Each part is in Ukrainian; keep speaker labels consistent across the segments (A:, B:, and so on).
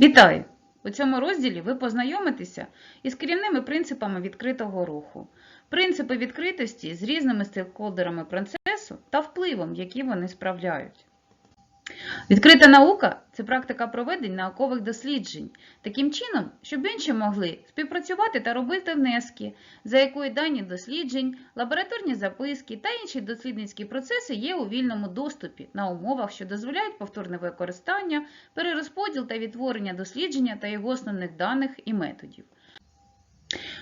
A: Вітаю! У цьому розділі ви познайомитеся із керівними принципами відкритого руху, принципи відкритості з різними стейкхолдерами процесу та впливом, які вони справляють. Відкрита наука це практика проведень наукових досліджень, таким чином, щоб інші могли співпрацювати та робити внески, за якою дані досліджень, лабораторні записки та інші дослідницькі процеси є у вільному доступі на умовах, що дозволяють повторне використання, перерозподіл та відтворення дослідження та його основних даних і методів.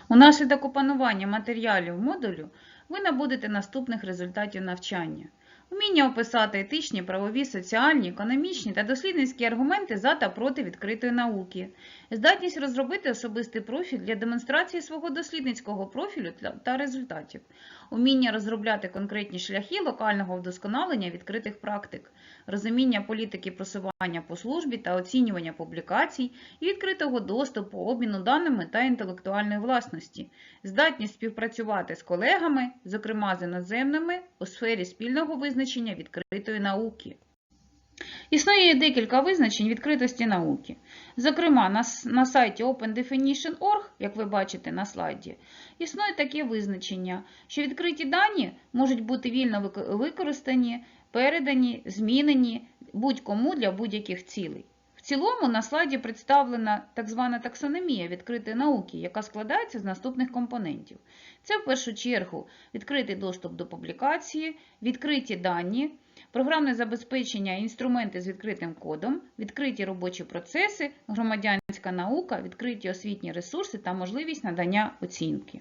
A: Унаслідок опанування матеріалів модулю ви набудете наступних результатів навчання. Вміння описати етичні, правові, соціальні, економічні та дослідницькі аргументи за та проти відкритої науки, здатність розробити особистий профіль для демонстрації свого дослідницького профілю та результатів, уміння розробляти конкретні шляхи локального вдосконалення відкритих практик, розуміння політики просування по службі та оцінювання публікацій і відкритого доступу, обміну даними та інтелектуальної власності, здатність співпрацювати з колегами, зокрема з іноземними, у сфері спільного визначення відкритої науки. Існує декілька визначень відкритості науки. Зокрема, на, на сайті OpenDefinition.org, як ви бачите на слайді, існує таке визначення, що відкриті дані можуть бути вільно використані, передані, змінені будь-кому для будь-яких цілей. Цілому на слайді представлена так звана таксономія відкритої науки, яка складається з наступних компонентів. Це в першу чергу відкритий доступ до публікації, відкриті дані, програмне забезпечення, інструменти з відкритим кодом, відкриті робочі процеси, громадянська наука, відкриті освітні ресурси та можливість надання оцінки.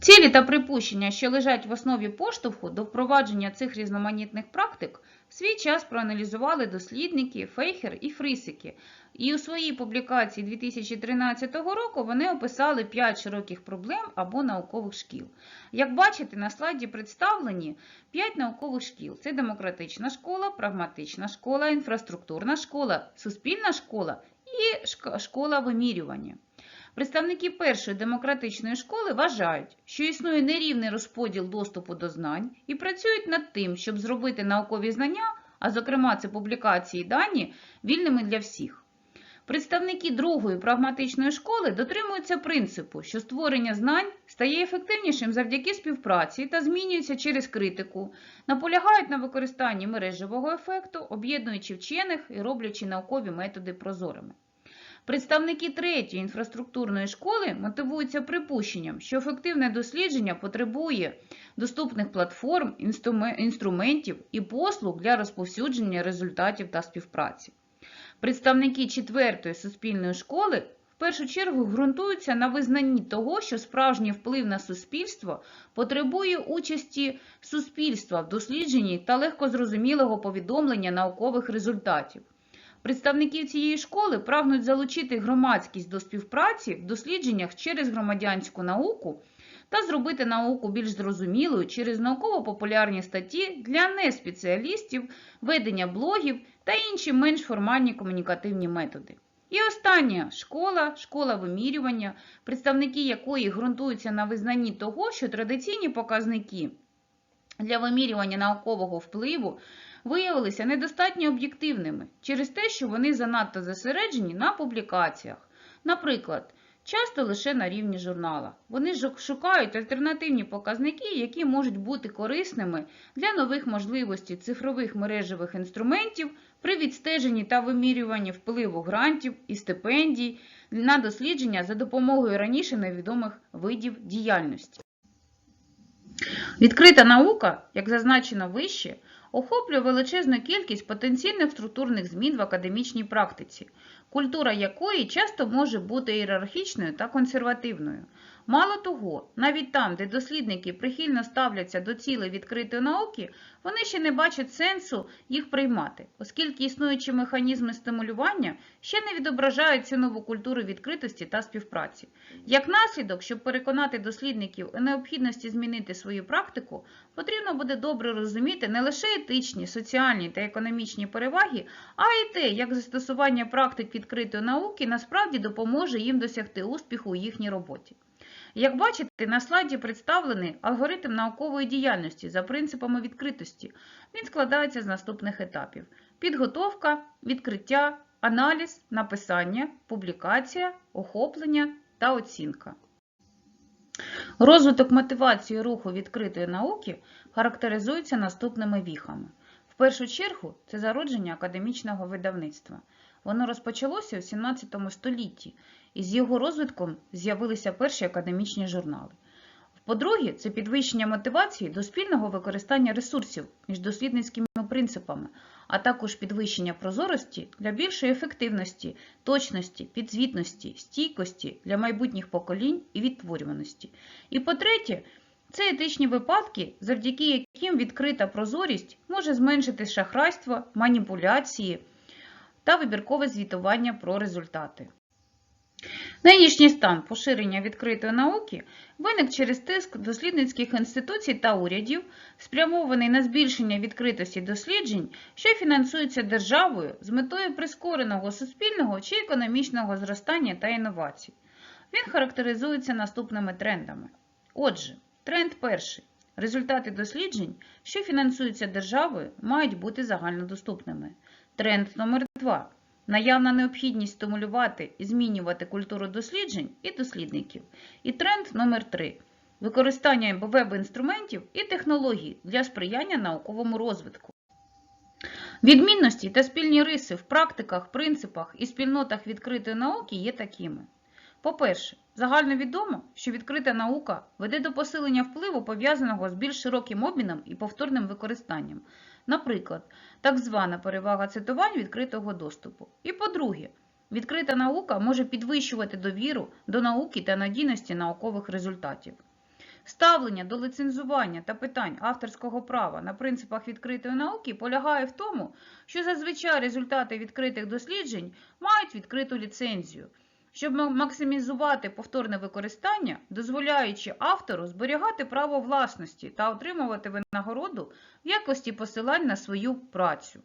A: Цілі та припущення, що лежать в основі поштовху до впровадження цих різноманітних практик, в свій час проаналізували дослідники Фейхер і Фрісики. І у своїй публікації 2013 року вони описали 5 широких проблем або наукових шкіл. Як бачите, на слайді представлені 5 наукових шкіл: це демократична школа, прагматична школа, інфраструктурна школа, суспільна школа і школа вимірювання. Представники першої демократичної школи вважають, що існує нерівний розподіл доступу до знань і працюють над тим, щоб зробити наукові знання, а зокрема це публікації дані, вільними для всіх. Представники другої прагматичної школи дотримуються принципу, що створення знань стає ефективнішим завдяки співпраці та змінюється через критику, наполягають на використанні мережевого ефекту, об'єднуючи вчених і роблячи наукові методи прозорими. Представники третьої інфраструктурної школи мотивуються припущенням, що ефективне дослідження потребує доступних платформ, інструментів і послуг для розповсюдження результатів та співпраці. Представники четвертої суспільної школи в першу чергу ґрунтуються на визнанні того, що справжній вплив на суспільство потребує участі суспільства в дослідженні та легкозрозумілого повідомлення наукових результатів. Представники цієї школи прагнуть залучити громадськість до співпраці в дослідженнях через громадянську науку та зробити науку більш зрозумілою через науково-популярні статті для неспеціалістів, ведення блогів та інші менш формальні комунікативні методи. І остання школа, школа вимірювання, представники якої ґрунтуються на визнанні того, що традиційні показники для вимірювання наукового впливу виявилися недостатньо об'єктивними через те, що вони занадто зосереджені на публікаціях. Наприклад, часто лише на рівні журнала. Вони шукають альтернативні показники, які можуть бути корисними для нових можливостей цифрових мережевих інструментів при відстеженні та вимірюванні впливу грантів і стипендій на дослідження за допомогою раніше невідомих видів діяльності. Відкрита наука, як зазначено вище, охоплює величезну кількість потенційних структурних змін в академічній практиці, культура якої часто може бути ієрархічною та консервативною. Мало того, навіть там, де дослідники прихильно ставляться до цілей відкритої науки, вони ще не бачать сенсу їх приймати, оскільки існуючі механізми стимулювання ще не відображають цю нову культуру відкритості та співпраці. Як наслідок, щоб переконати дослідників у необхідності змінити свою практику, потрібно буде добре розуміти не лише етичні, соціальні та економічні переваги, а й те, як застосування практик відкритої науки насправді допоможе їм досягти успіху у їхній роботі. Як бачите, на слайді представлений алгоритм наукової діяльності за принципами відкритості. Він складається з наступних етапів: підготовка, відкриття, аналіз, написання, публікація, охоплення та оцінка. Розвиток мотивації руху відкритої науки характеризується наступними віхами. В першу чергу це зародження академічного видавництва. Воно розпочалося у 17 столітті, і з його розвитком з'явилися перші академічні журнали. По-друге, це підвищення мотивації до спільного використання ресурсів між дослідницькими принципами, а також підвищення прозорості для більшої ефективності, точності, підзвітності, стійкості для майбутніх поколінь і відтворюваності. І по-третє, це етичні випадки, завдяки яким відкрита прозорість може зменшити шахрайство, маніпуляції та вибіркове звітування про результати. Нинішній стан поширення відкритої науки виник через тиск дослідницьких інституцій та урядів, спрямований на збільшення відкритості досліджень, що фінансуються державою з метою прискореного суспільного чи економічного зростання та інновацій. Він характеризується наступними трендами. Отже, тренд перший. Результати досліджень, що фінансуються державою, мають бути загальнодоступними. Тренд номер 2 Наявна необхідність стимулювати і змінювати культуру досліджень і дослідників. І тренд номер 3 Використання веб-інструментів і технологій для сприяння науковому розвитку. Відмінності та спільні риси в практиках, принципах і спільнотах відкритої науки є такими. По-перше, загальновідомо, що відкрита наука веде до посилення впливу, пов'язаного з більш широким обміном і повторним використанням. Наприклад, так звана перевага цитувань відкритого доступу. І по-друге, відкрита наука може підвищувати довіру до науки та надійності наукових результатів. Ставлення до лицензування та питань авторського права на принципах відкритої науки полягає в тому, що зазвичай результати відкритих досліджень мають відкриту ліцензію, щоб максимізувати повторне використання, дозволяючи автору зберігати право власності та отримувати винагороду в якості посилань на свою працю.